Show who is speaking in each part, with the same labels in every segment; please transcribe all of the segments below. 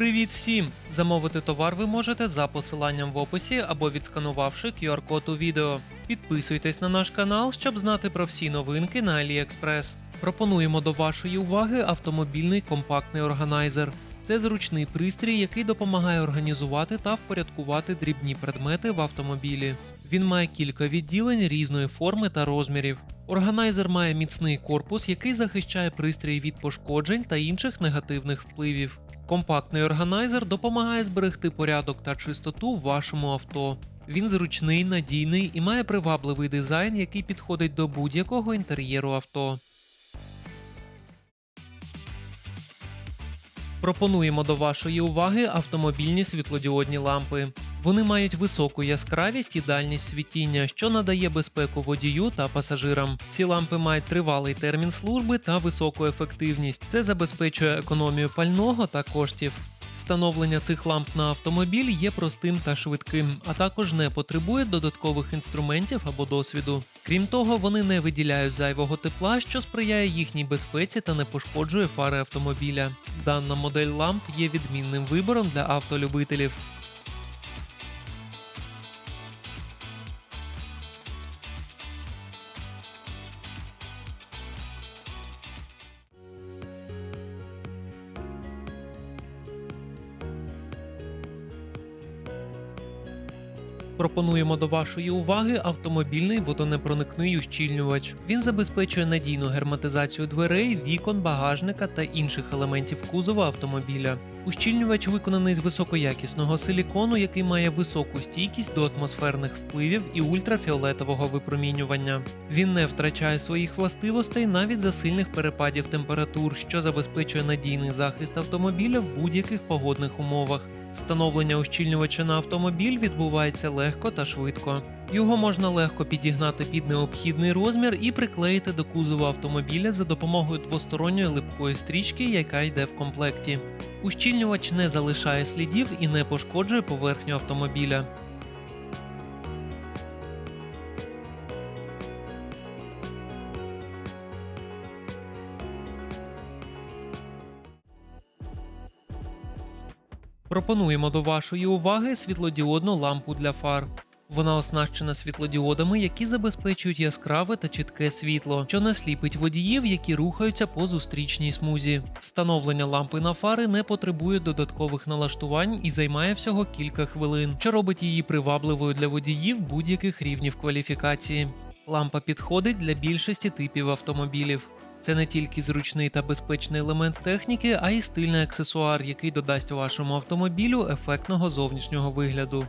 Speaker 1: Привіт всім! Замовити товар ви можете за посиланням в описі або відсканувавши QR-код у відео. Підписуйтесь на наш канал, щоб знати про всі новинки на AliExpress. Пропонуємо до вашої уваги автомобільний компактний органайзер. Це зручний пристрій, який допомагає організувати та впорядкувати дрібні предмети в автомобілі. Він має кілька відділень різної форми та розмірів. Органайзер має міцний корпус, який захищає пристрій від пошкоджень та інших негативних впливів. Компактний органайзер допомагає зберегти порядок та чистоту в вашому авто. Він зручний, надійний і має привабливий дизайн, який підходить до будь-якого інтер'єру авто. Пропонуємо до вашої уваги автомобільні світлодіодні лампи. Вони мають високу яскравість і дальність світіння, що надає безпеку водію та пасажирам. Ці лампи мають тривалий термін служби та високу ефективність. Це забезпечує економію пального та коштів. Встановлення цих ламп на автомобіль є простим та швидким, а також не потребує додаткових інструментів або досвіду. Крім того, вони не виділяють зайвого тепла, що сприяє їхній безпеці та не пошкоджує фари автомобіля. Дана модель ламп є відмінним вибором для автолюбителів. Пропонуємо до вашої уваги автомобільний водонепроникний ущільнювач. Він забезпечує надійну герметизацію дверей, вікон, багажника та інших елементів кузова автомобіля. Ущільнювач виконаний з високоякісного силікону, який має високу стійкість до атмосферних впливів і ультрафіолетового випромінювання. Він не втрачає своїх властивостей навіть за сильних перепадів температур, що забезпечує надійний захист автомобіля в будь-яких погодних умовах. Встановлення ущільнювача на автомобіль відбувається легко та швидко. Його можна легко підігнати під необхідний розмір і приклеїти до кузова автомобіля за допомогою двосторонньої липкої стрічки, яка йде в комплекті. Ущільнювач не залишає слідів і не пошкоджує поверхню автомобіля. Пропонуємо до вашої уваги світлодіодну лампу для фар. Вона оснащена світлодіодами, які забезпечують яскраве та чітке світло, що не сліпить водіїв, які рухаються по зустрічній смузі. Встановлення лампи на фари не потребує додаткових налаштувань і займає всього кілька хвилин, що робить її привабливою для водіїв будь-яких рівнів кваліфікації. Лампа підходить для більшості типів автомобілів. Це не тільки зручний та безпечний елемент техніки, а й стильний аксесуар, який додасть вашому автомобілю ефектного зовнішнього вигляду.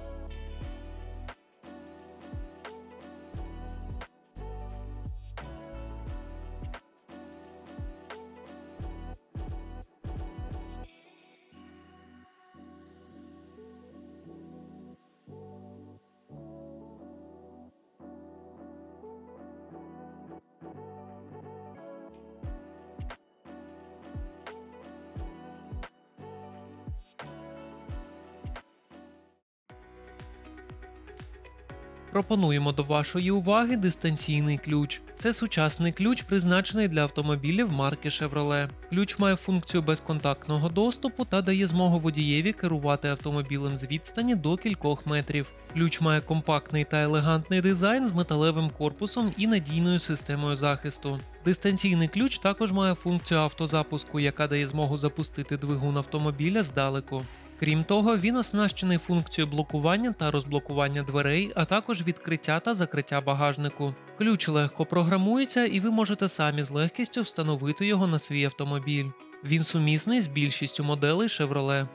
Speaker 1: Пропонуємо до вашої уваги дистанційний ключ. Це сучасний ключ, призначений для автомобілів марки Chevrolet. Ключ має функцію безконтактного доступу та дає змогу водієві керувати автомобілем з відстані до кількох метрів. Ключ має компактний та елегантний дизайн з металевим корпусом і надійною системою захисту. Дистанційний ключ також має функцію автозапуску, яка дає змогу запустити двигун автомобіля здалеку. Крім того, він оснащений функцією блокування та розблокування дверей, а також відкриття та закриття багажнику. Ключ легко програмується, і ви можете самі з легкістю встановити його на свій автомобіль. Він сумісний з більшістю моделей Chevrolet.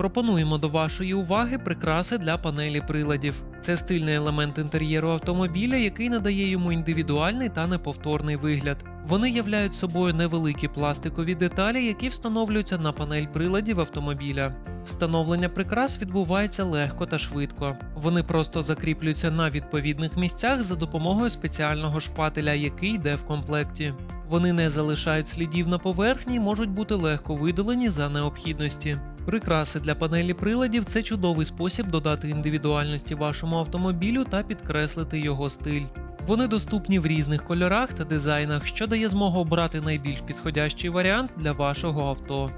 Speaker 1: Пропонуємо до вашої уваги прикраси для панелі приладів. Це стильний елемент інтер'єру автомобіля, який надає йому індивідуальний та неповторний вигляд. Вони являють собою невеликі пластикові деталі, які встановлюються на панель приладів автомобіля. Встановлення прикрас відбувається легко та швидко. Вони просто закріплюються на відповідних місцях за допомогою спеціального шпателя, який йде в комплекті. Вони не залишають слідів на поверхні і можуть бути легко видалені за необхідності. Прикраси для панелі приладів це чудовий спосіб додати індивідуальності вашому автомобілю та підкреслити його стиль. Вони доступні в різних кольорах та дизайнах, що дає змогу обрати найбільш підходящий варіант для вашого авто.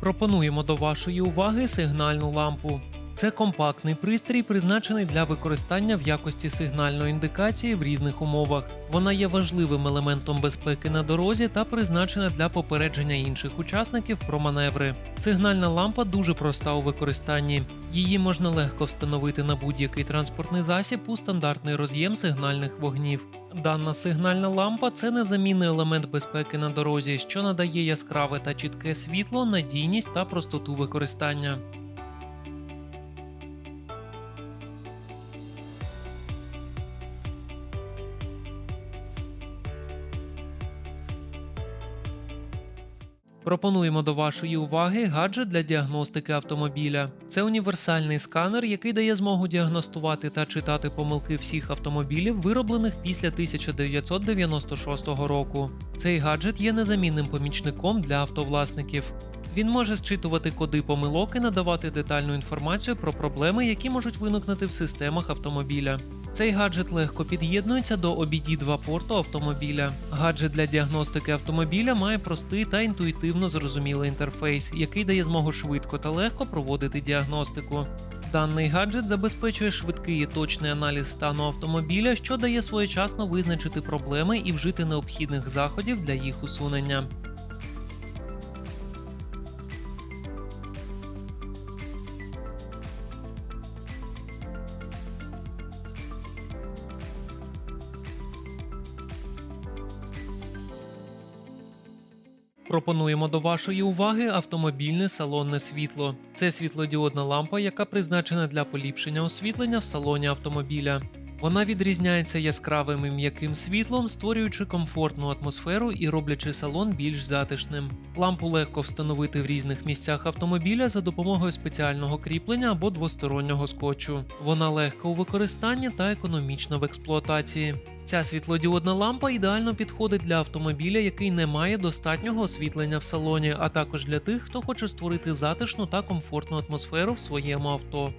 Speaker 1: Пропонуємо до вашої уваги сигнальну лампу. Це компактний пристрій, призначений для використання в якості сигнальної індикації в різних умовах. Вона є важливим елементом безпеки на дорозі та призначена для попередження інших учасників про маневри. Сигнальна лампа дуже проста у використанні. Її можна легко встановити на будь-який транспортний засіб у стандартний роз'єм сигнальних вогнів. Дана сигнальна лампа це незамінний елемент безпеки на дорозі, що надає яскраве та чітке світло, надійність та простоту використання. Пропонуємо до вашої уваги гаджет для діагностики автомобіля. Це універсальний сканер, який дає змогу діагностувати та читати помилки всіх автомобілів, вироблених після 1996 року. Цей гаджет є незамінним помічником для автовласників. Він може зчитувати коди помилок і надавати детальну інформацію про проблеми, які можуть виникнути в системах автомобіля. Цей гаджет легко під'єднується до OBD2 порту автомобіля. Гаджет для діагностики автомобіля має простий та інтуїтивно зрозумілий інтерфейс, який дає змогу швидко та легко проводити діагностику. Даний гаджет забезпечує швидкий і точний аналіз стану автомобіля, що дає своєчасно визначити проблеми і вжити необхідних заходів для їх усунення. Пропонуємо до вашої уваги автомобільне салонне світло. Це світлодіодна лампа, яка призначена для поліпшення освітлення в салоні автомобіля. Вона відрізняється яскравим і м'яким світлом, створюючи комфортну атмосферу і роблячи салон більш затишним. Лампу легко встановити в різних місцях автомобіля за допомогою спеціального кріплення або двостороннього скотчу. Вона легка у використанні та економічна в експлуатації. Ця світлодіодна лампа ідеально підходить для автомобіля, який не має достатнього освітлення в салоні, а також для тих, хто хоче створити затишну та комфортну атмосферу в своєму авто.